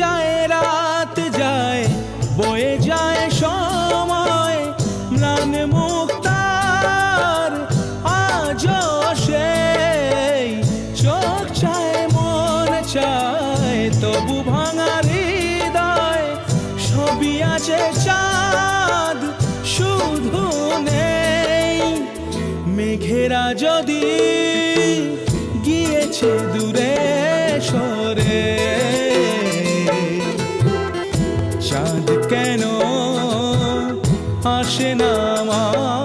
যায়, রাত যায়, বয়ে যায় সময়। ম্লান মুক্তার আজ সেই। চোখ চায়, মন চায়, তবু ভাঙা হৃদয়। ছবি আছে চাঁদ, শুধু নেই। মেঘেরা যদি গিয়েছে দূরে সরে চাঁদ কেন? আসে না আমার